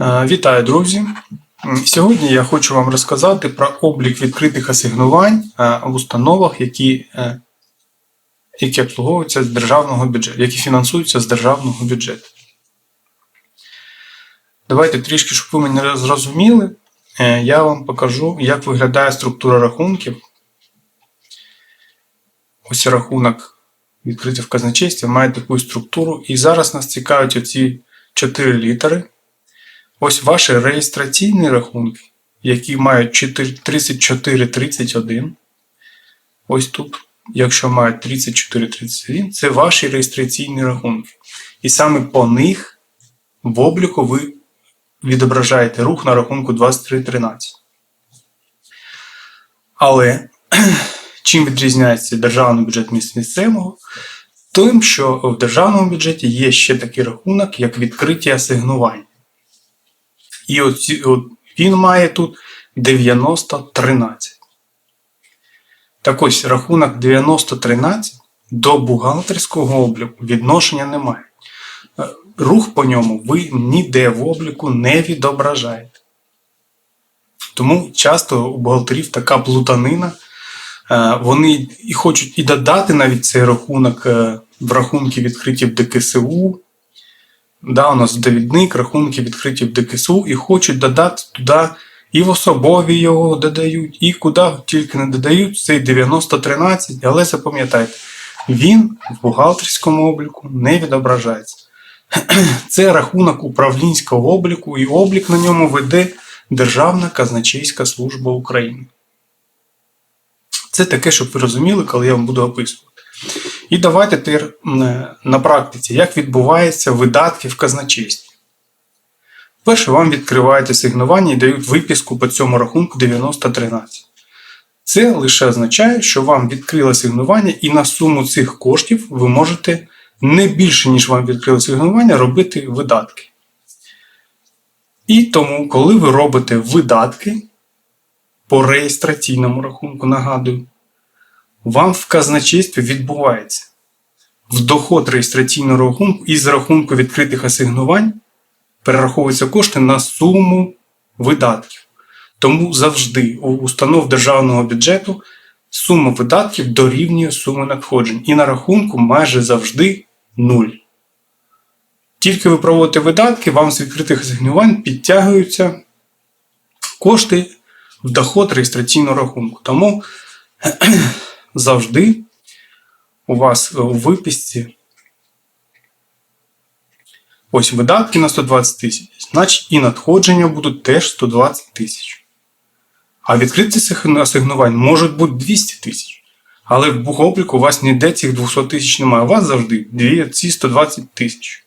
Е, Вітаю, друзі! Сьогодні я хочу вам розказати про облік відкритих асигнувань е, в установах, які, е, які обслуговуються з державного бюджету, які фінансуються з державного бюджету. Давайте трішки, щоб ви мене зрозуміли, я вам покажу, як виглядає структура рахунків. Ось рахунок відкритий в казначействі має таку структуру. І зараз нас цікавить оці чотири літери. Ось ваші реєстраційні рахунки, які мають 3431. Ось тут, якщо мають 3431, це ваші реєстраційні рахунки. І саме по них в обліку ви відображаєте рух на рахунку 2313. Але чим відрізняється державний бюджет місцевого? Тим, що в державному бюджеті є ще такий рахунок, як відкриті асигнування. І от, от він має тут 9013. Так ось рахунок 9013 до бухгалтерського обліку відношення немає. Е, Рух по ньому ви ніде в обліку не відображаєте. Тому часто у бухгалтерів така плутанина. Е, Вони і хочуть і додати навіть цей рахунок е, в рахунки відкриті в ДКСУ. Да, у нас довідник, рахунки відкриті в ДКСУ і хочуть додати туди і в особові його додають, і куди тільки не додають цей 9013, але запам'ятайте, він в бухгалтерському обліку не відображається. Це рахунок управлінського обліку, і облік на ньому веде Державна казначейська служба України. Це таке, щоб ви розуміли, коли я вам буду описувати. І давайте тепер на практиці, як відбуваються видатки в казначействі. Перше, вам відкривають асигнування і дають виписку по цьому рахунку 9013. Це лише означає, що вам відкрили асигнування, і на суму цих коштів ви можете не більше, ніж вам відкрили асигнування, робити видатки. І тому, коли ви робите видатки по реєстраційному рахунку, нагадую, вам в казначействі відбувається в доход реєстраційного рахунку із рахунку відкритих асигнувань перераховуються кошти на суму видатків. Тому завжди у установ державного бюджету сума видатків дорівнює суми надходжень. І на рахунку майже завжди нуль. Тільки ви проводите видатки, вам з відкритих асигнувань підтягуються кошти в доход реєстраційного рахунку. Тому завжди у вас у виписці ось видатки на 120 тисяч, значить і надходження будуть теж 120 тисяч. А відкриті асигнувань можуть бути 200 тисяч. Але в бухобліку у вас ніде цих 200 тисяч немає. У вас завжди ці 120 тисяч.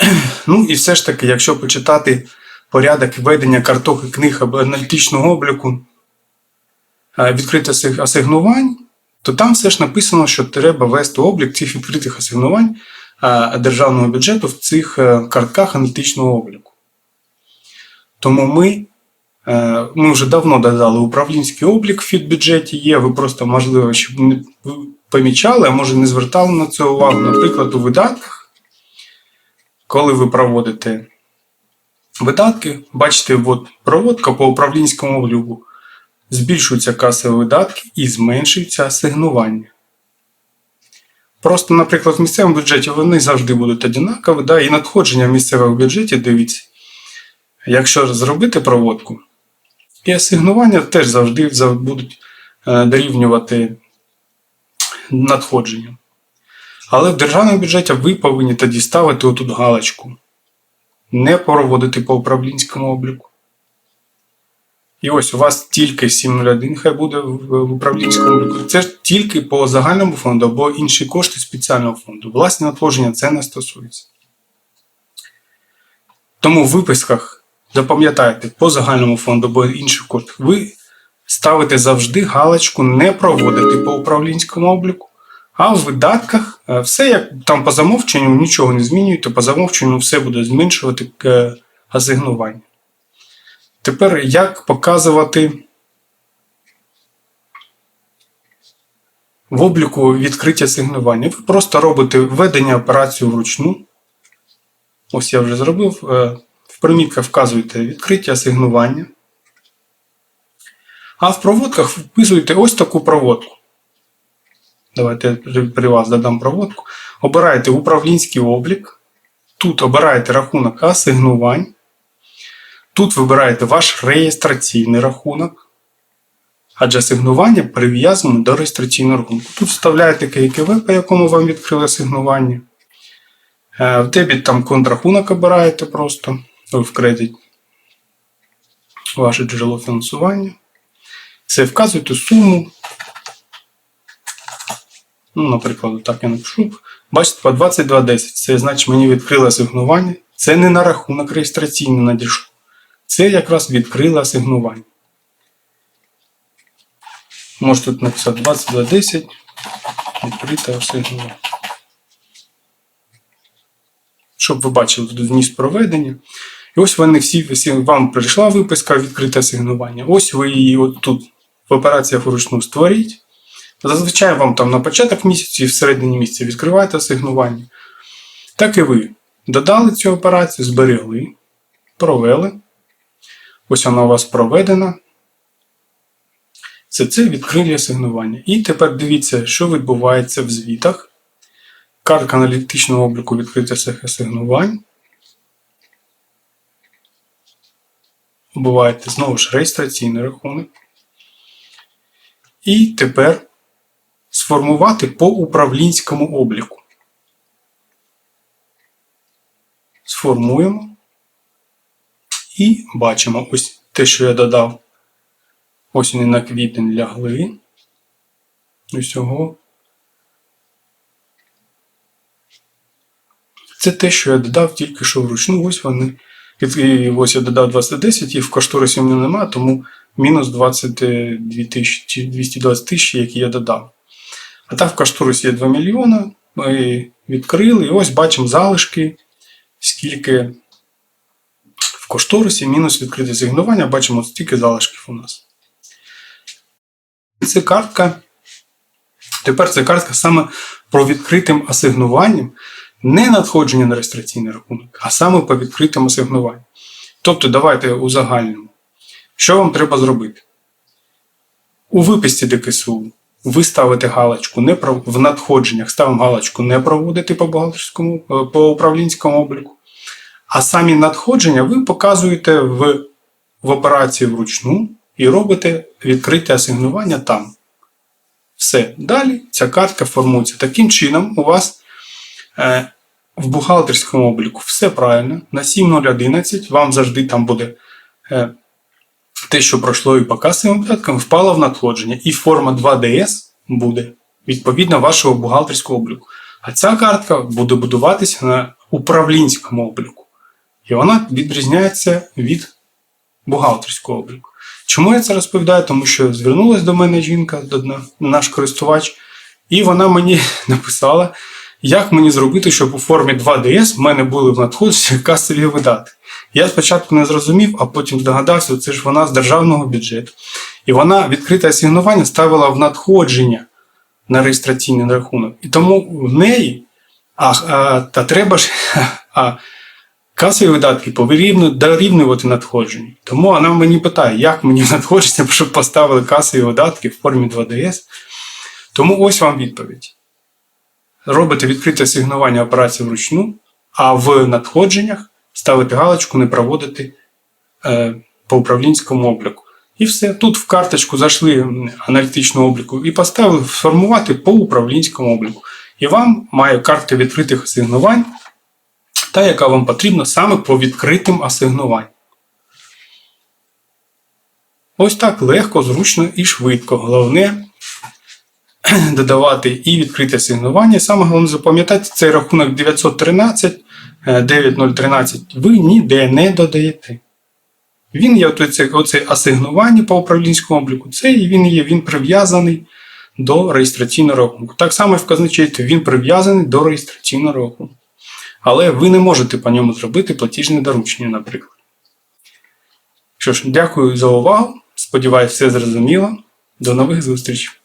Ну і все ж таки, якщо почитати порядок ведення карток і книг або аналітичного обліку е, відкритих асигнувань, то там все ж написано, що треба вести облік цих відкритих асигнувань е, державного бюджету в цих е, картках аналітичного обліку. Тому ми, ми вже давно додали управлінський облік в фідбюджеті є. Ви просто, можливо, щоб не помічали, а може не звертали на це увагу. Наприклад, у видатках, коли ви проводите видатки, бачите, от проводка по управлінському обліку. Збільшуються касові видатки і зменшуються асигнування. Просто, наприклад, в місцевому бюджеті вони завжди будуть однакові, да? і надходження в місцевому бюджеті, дивіться, якщо зробити проводку, і асигнування теж завжди будуть е, дорівнювати надходженням. Але в державному бюджеті ви повинні тоді ставити отут галочку. Не проводити по управлінському обліку. І ось у вас тільки 701 хай буде в управлінському обліку. Це ж тільки по загальному фонду або інші кошти спеціального фонду. Власне надходження це не стосується. Тому в виписках запам'ятайте, по загальному фонду або інших коштах ви ставите завжди галочку не проводити по управлінському обліку. А в видатках все як там по замовченню нічого не змінюєте, по замовченню все буде зменшувати асигнування. Тепер як показувати в обліку відкриття асигнування? Ви просто робите введення операцію вручну. Ось я вже зробив. Е, В примітках вказуєте відкриті асигнування. А в проводках вписуєте ось таку проводку. Давайте я при вас додам проводку. Обираєте управлінський облік. Тут обираєте рахунок асигнувань. Тут вибираєте ваш реєстраційний рахунок. Адже асигнування прив'язано до реєстраційного рахунку. Тут вставляєте ККВ, по якому вам відкрили асигнування. Е, В дебіт там контррахунок обираєте просто в кредит. Ваше джерело фінансування. Це вказуєте суму. Ну, наприклад, так я напишу. Бачите, по 2210. Це значить мені відкрили асигнування. Це не на рахунок реєстраційний надійшло. Це якраз відкрили асигнування. Можете тут написати 2210. Відкрите асигнування. Щоб ви бачили зміст проведення. І ось вони всі вам прийшла виписка відкрите асигнування. Ось ви її от тут в операціях вручну створіть. Зазвичай вам там на початок місяця і в середині місяця відкриваєте асигнування. Так і ви додали цю операцію, зберегли, провели. Ось вона у вас проведена. Це це відкрили асигнування. І тепер дивіться, що відбувається в звітах. Картка аналітичного обліку відкриття цих асигнувань. Обуваєте знову ж реєстраційний рахунок. І тепер сформувати по управлінському обліку. Сформуємо. І бачимо ось те, що я додав. Ось вони на квітень лягли. Усього. Це те, що я додав тільки що вручну. Ось вони. І ось я додав 2010, і в кошторисі в мене немає, тому мінус 22 тисячі, 220 тисяч, які я додав. А так в кошторисі є 2 мільйона. Ми відкрили, і ось бачимо залишки, скільки кошторисі мінус відкрите сигнування, бачимо стільки залишків у нас. Це картка. Тепер це картка саме про відкритим асигнуванням, не надходження на реєстраційний рахунок, а саме по відкритим асигнуванням. Тобто, давайте у загальному. Що вам треба зробити? У виписці ДКСУ ви ставите галочку не в надходженнях, ставимо галочку не проводити по бухгалтерському, по управлінському обліку. А самі надходження ви показуєте в, в операції вручну і робите відкрите асигнування там. Все. Далі ця картка формується. Таким чином, у вас е, в бухгалтерському обліку все правильно. На 7011 вам завжди там буде е, те, що пройшло і по касовим видаткам, впало в надходження. І форма 2DS буде відповідно вашого бухгалтерського обліку. А ця картка буде будуватися на управлінському обліку. І вона відрізняється від бухгалтерського обліку. Чому я це розповідаю? Тому що звернулася до мене жінка, наш користувач, і вона мені написала, як мені зробити, щоб у формі 2DS в мене були в надходженні касові видатки. Я спочатку не зрозумів, а потім здогадався, це ж вона з державного бюджету. І вона відкрите асигнування ставила в надходження на реєстраційний рахунок. І тому в неї, а, а та треба ж, а касові видатки повинні дорівнювати надходження. Тому вона мені питає, як мені надходження, щоб поставили касові видатки в формі 2DS. Тому ось вам відповідь. Робите відкрите асигнування операції вручну, а в надходженнях ставити галочку, не проводити е, по управлінському обліку. І все. Тут в карточку зайшли аналітичного обліку і поставили формувати по управлінському обліку. І вам має карта відкритих асигнувань, та, яка вам потрібна саме по відкритим асигнуванням. Ось так легко, зручно і швидко. Головне додавати і відкрите асигнування. Саме головне запам'ятати цей рахунок 913, 9013 ви ніде не додаєте. Він є оце, оце асигнування по управлінському обліку, це і він є, він прив'язаний до реєстраційного рахунку. Так само і в казначействі він прив'язаний до реєстраційного рахунку. Але ви не можете по ньому зробити платіжне доручення, наприклад. Що ж, дякую за увагу. Сподіваюсь, все зрозуміло. До нових зустрічей!